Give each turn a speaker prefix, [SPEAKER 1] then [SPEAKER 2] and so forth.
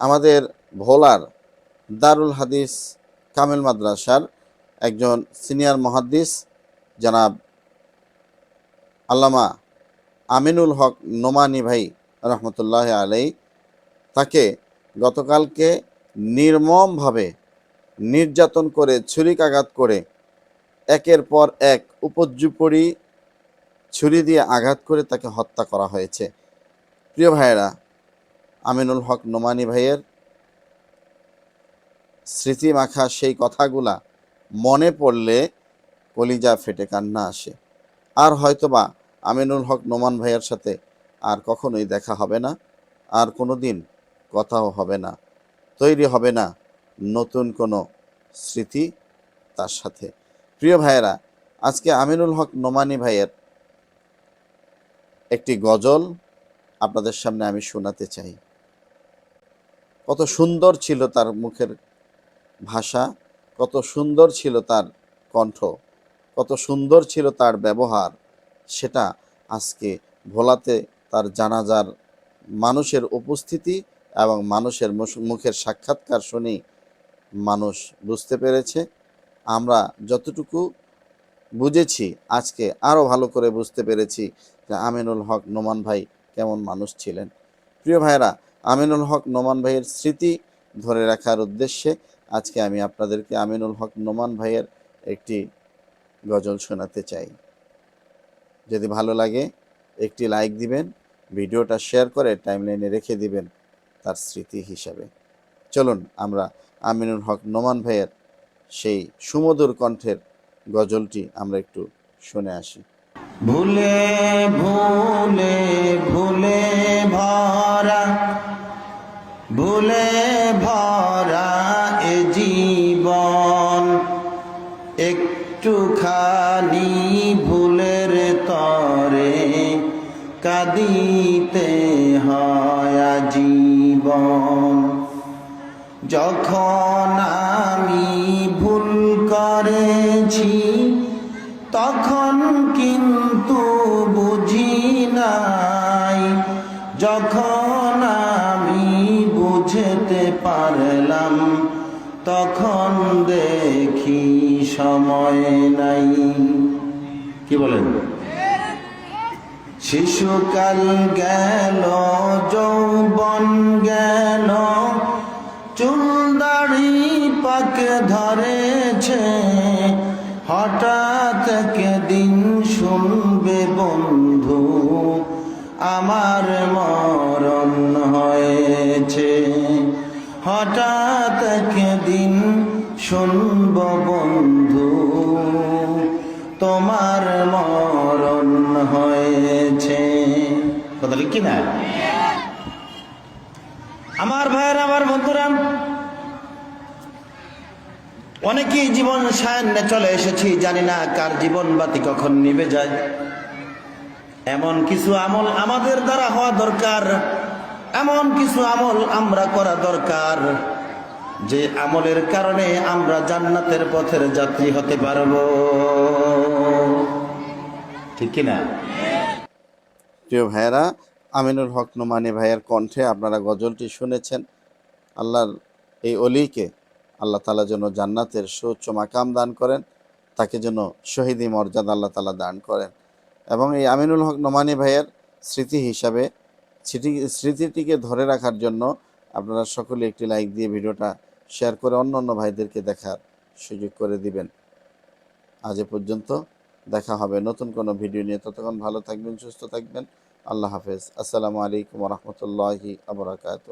[SPEAKER 1] আমাদের ভোলার দারুল হাদিস কামেল মাদ্রাসার একজন সিনিয়র মহাদ্দিস, জনাব আল্লামা আমিনুল হক নোমানি ভাই রহমতুল্লাহ আলাই তাকে গতকালকে নির্মমভাবে নির্যাতন করে, ছুরিকাঘাত করে, একের পর এক উপর্যুপরি ছুরি দিয়ে আঘাত করে তাকে হত্যা করা হয়েছে। প্রিয় ভাইয়েরা আমিনুল হক নোমানি ভাইয়ের স্মৃতি মাখা সেই কথাগুলা মনে পড়লে কলিজা ফেটে কান্না আসে। আর হয়তোবা আমিনুল হক নোমান ভাইয়ের সাথে আর কখনোই দেখা হবে না, আর কোনো দিন কথাও হবে না, তৈরি হবে না নতুন কোনো স্মৃতি তার সাথে। প্রিয় ভাইয়েরা, আজকে আমিনুল হক নোমানি ভাইয়ের একটি গজল আপনাদের সামনে আমি শোনাতে চাই। কত সুন্দর ছিল তার মুখের ভাষা, কত সুন্দর ছিল তার কণ্ঠ, কত সুন্দর ছিল তার ব্যবহার, সেটা আজকে ভোলাতে তার জানাজার মানুষের উপস্থিতি এবং মানুষের মুখের সাক্ষাৎকার শুনেই মানুষ বুঝতে পেরেছে। আমরা যতটুকু বুঝেছি, আজকে আরও ভালো করে বুঝতে পেরেছি যে আমিনুল হক নোমান ভাই কেমন মানুষ ছিলেন। প্রিয় ভাইয়েরা আমিনুল হক নোমান ভাইয়ের স্মৃতি ধরে রাখার উদ্দেশ্যে আজকে আমি আপনাদেরকে আমিনুল হক নোমান ভাইয়ের একটি গজল শোনাতে চাই। যদি ভালো লাগে, একটি লাইক দিবেন, ভিডিওটা শেয়ার করে টাইমলাইনে রেখে দিবেন তার স্মৃতি হিসাবে। চলুন, আমরা আমিনুল হক নোমান ভাইয়ের সেই সুমধুর কণ্ঠের গজলটি আমরা একটু শুনে আসি।
[SPEAKER 2] ভুলে ভুলে ভুলে ভরা ভুলে ভরা এ জীবন একটু একটুখানি ভুলের তরে কাঁদিতে হয় জীবন যখন আমি ভুল করেছি, তখন কিন্তু বুঝি নাই, যখন পারলাম তখন দেখি সময় নাই। কি বলেন? শিশুকাল গেল, যৌবন গেল চুল দাড়ি পাক ধরেছে, হঠাৎ দিন শুনবে বন্ধু, আমার হঠাৎ দিন শুনব বন্ধু, তোমার মরণ হয়েছে। কথা কি না আমার ভাইয়ের, আমার বন্ধুরা, অনেকেই জীবন সায়নে চলে এসেছি, জানি না কার জীবন বাতি কখন নিবে যায়। এমন কিছু আমল আমাদের দ্বারা হওয়া দরকার। এমন কিছু আমল আমরা করা দরকার, যে আমলের কারণে আমরা জান্নাতের পথের যাত্রী হতে পারব। ঠিক কিনা?
[SPEAKER 1] প্রিয় ভাইয়েরা, আমিনুল হক নোমানি ভাইয়ের কণ্ঠে আপনারা গজলটি শুনেছেন। আল্লাহর এই অলিকে আল্লাহ তালা যেন জান্নাতের সুউচ্চ মাকাম দান করেন, তাকে যেন শহীদি মর্যাদা আল্লাহ তালা দান করেন। এবং এই আমিনুল হক নোমানি ভাইয়ের স্মৃতি হিসাবে স্মৃতি, স্মৃতিটিকে ধরে রাখার জন্য আপনারা সকলে একটি লাইক দিয়ে ভিডিওটা শেয়ার করে অন্য অন্য ভাইদেরকে দেখার সুযোগ করে দিবেন। আজ পর্যন্ত দেখা হবে নতুন কোনো ভিডিও নিয়ে। ততক্ষণ ভালো থাকবেন, সুস্থ থাকবেন। আল্লাহ হাফেজ। আসসালামু আলাইকুম রহমতুল্লাহি আবরাকাত